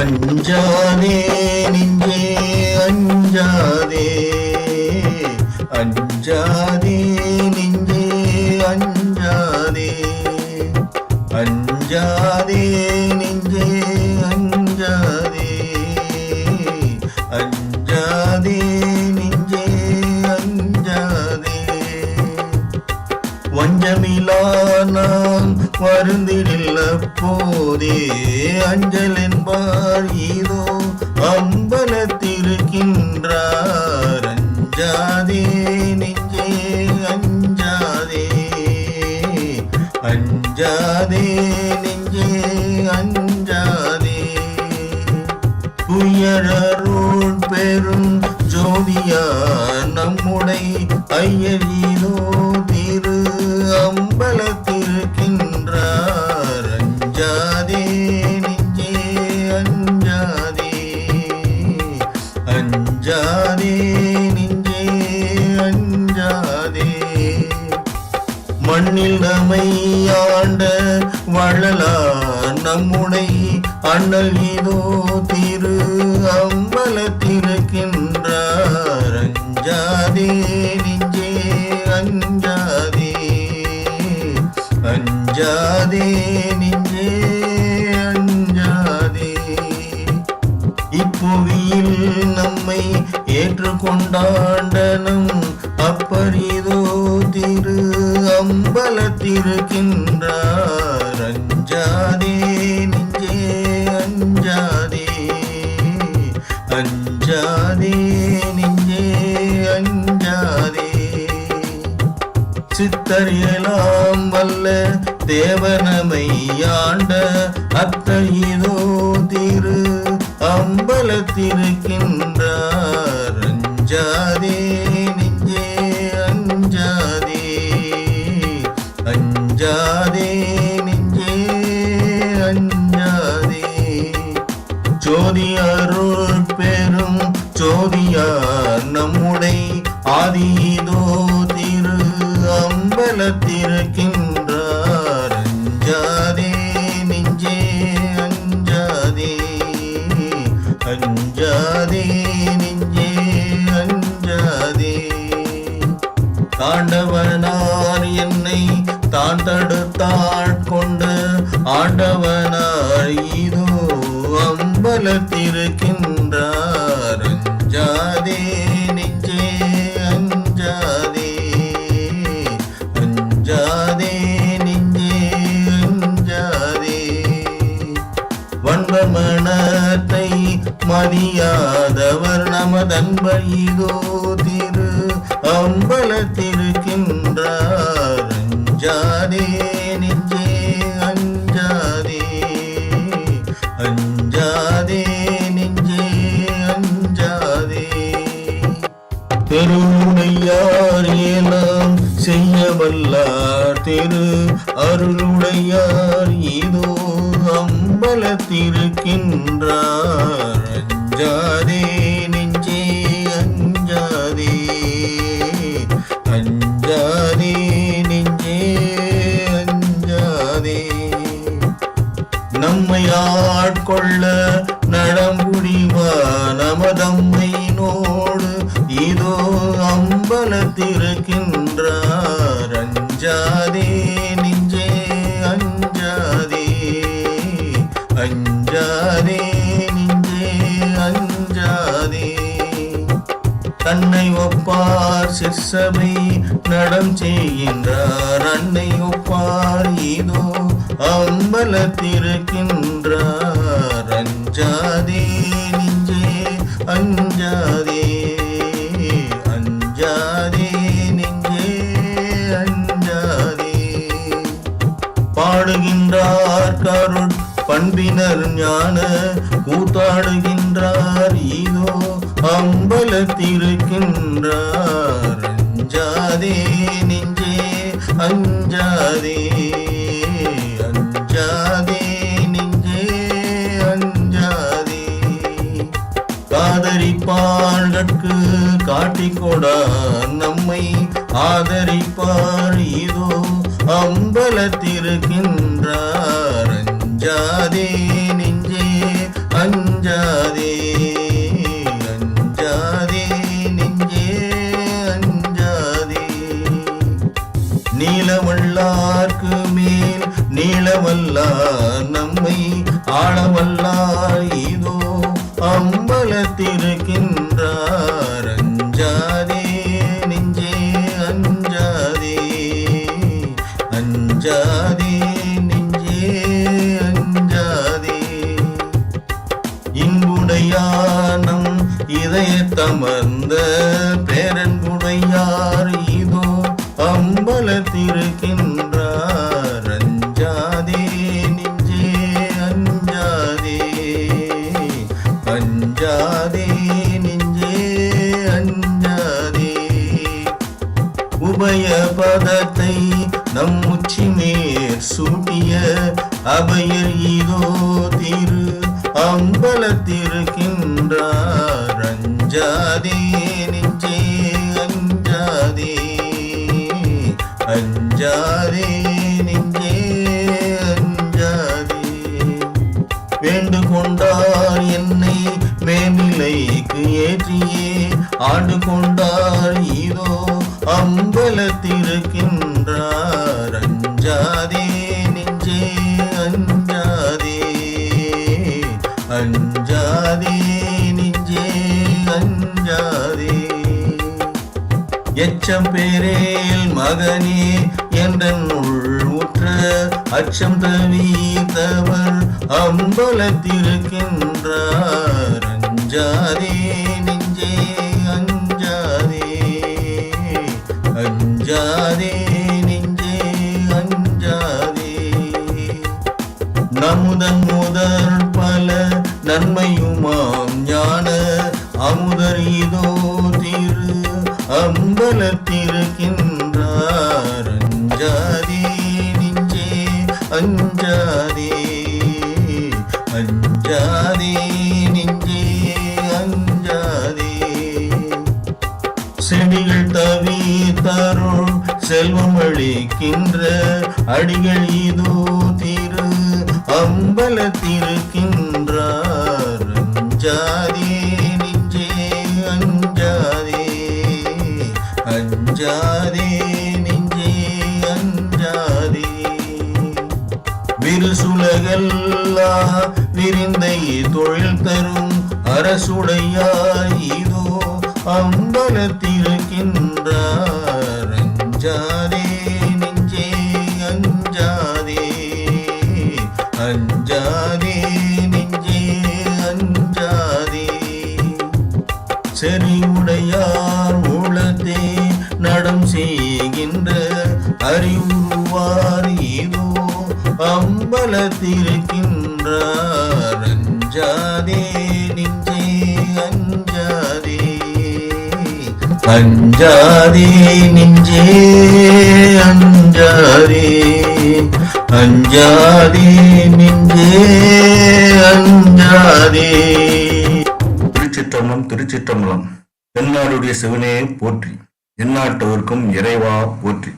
அஞ்சாதே நெஞ்சே அஞ்சாதே அஞ்சாதே நெஞ்சே அஞ்சாதே அஞ்சாதே நெஞ்சே அஞ்சாதே அஞ்சாதே நெஞ்சே அஞ்சாதே. வஞ்சமிலா நாம் வருந்திடில்ல போதே அஞ்சல் என்பார் இதோ அம்பலத்திருக்கின்றார். அஞ்சாதே நெஞ்சே அஞ்சாதே அஞ்சாதே நெஞ்சே அஞ்சாதே. துயரருள் பெரும் ஜோதியா நம்முடை ஐயரீதோ திரு அம்பலத்தில் அஞ்சாதே நெஞ்சே அஞ்சாதே. மண்ணில் நம்மை ஆண்ட வள்ளலா நம்முடை அண்ணல் இதோ திரு. கொண்டாண்டனும் அப்பரிதோ திரு அம்பலத்திருக்கின்றார். அஞ்சாதே நெஞ்சே அஞ்சாதே அஞ்சாதே நெஞ்சே அஞ்சாதே. சித்தரியலாம் வல்ல தேவனமை ஆண்ட அத்தையிதோ திரு அம்பலத்திருக்கின்ற அம்பலத்திருக்கின்றார் மதியாதவர் நமதன்பர் திரு அம்பலத்திருக்கின்றார் அஞ்சாதே நெஞ்சே அஞ்சாதே அஞ்சாதே நெஞ்சே அஞ்சாதே. தெருவுடையார் ஏலாம் செய்ய வல்லார் திரு அருளுடையார் இதோ அம்பலத்திரு நமதம்மை நோடு இதோ அம்பலத்திருக்கின்றார் அஞ்சாதே நெஞ்சே அஞ்சாதே அஞ்சாதே நெஞ்சே அஞ்சாதே. தன்னை ஒப்பார் சிற்சபை நடம் செய்கின்றார் அன்னை ஒப்பார் இதோ அம்பலத்திருக்கின்றார் அஞ்சாதே பண்பினர் ஞான கூத்தாடுகின்றார் இதோ அம்பலத்திருக்கின்றார் அஞ்சாதே நெஞ்சே அஞ்சாதே அஞ்சாதே நெஞ்சே அஞ்சாதே. காதரிப்பாள்கட்கு காட்டிக்கொடார் நம்மை ஆதரிப்பார் இதோ அம்பலத்திருக்கின்றார் அஞ்சாதே நெஞ்சே அஞ்சாதே அஞ்சாதே நெஞ்சே அஞ்சாதே. நீளவல்லார்க்கு மேல் நீளவல்லார் அம்பலத்திருக்கின்றார் அஞ்சாதே நெஞ்சே அஞ்சாதே. அஞ்சாதே நெஞ்சே அஞ்சாதே. வேண்டு கொண்டார் என்னை மேமிலைக்கு ஏற்றியே. ஆண்டு கொண்டார் இதோ அம்பலத்திருக்கின்றார் அஞ்சாதே அச்சம் பேரேல் மகனே என்றுள் உற்ற அச்சம் தவித்தவர் அம்பலத்திருக்கின்றார் அஞ்சாதே. அம்பலத்திருக்கின்றார். அஞ்சாதே நெஞ்சே அஞ்சாதே அஞ்சாதே நெஞ்சே அஞ்சாதே. செடிகள் தவி தருள் செல்வம் அளிக்கின்ற அடிகள் இதோ திரு. அம்பலத்திருக்கின்றார். அஞ்சாதே விருசுலகல்லா விரிந்தை தொழில் தரும் அரசுடையார் இதோ அம்பலத்திருக்கின்றார் அஞ்சாதே அம்பலத்திருக்கின்றார் அஞ்சாதே நெஞ்சே அஞ்சாதே. அஞ்சாதே நெஞ்சே அஞ்சாதே. அஞ்சாதே நெஞ்சே அஞ்சாதே. திருச்சிற்றம்பலம் திருச்சிற்றம்பலம். தென்னாடுடைய சிவனே போற்றி. எந்நாட்டவர்க்கும் இறைவா போற்றி.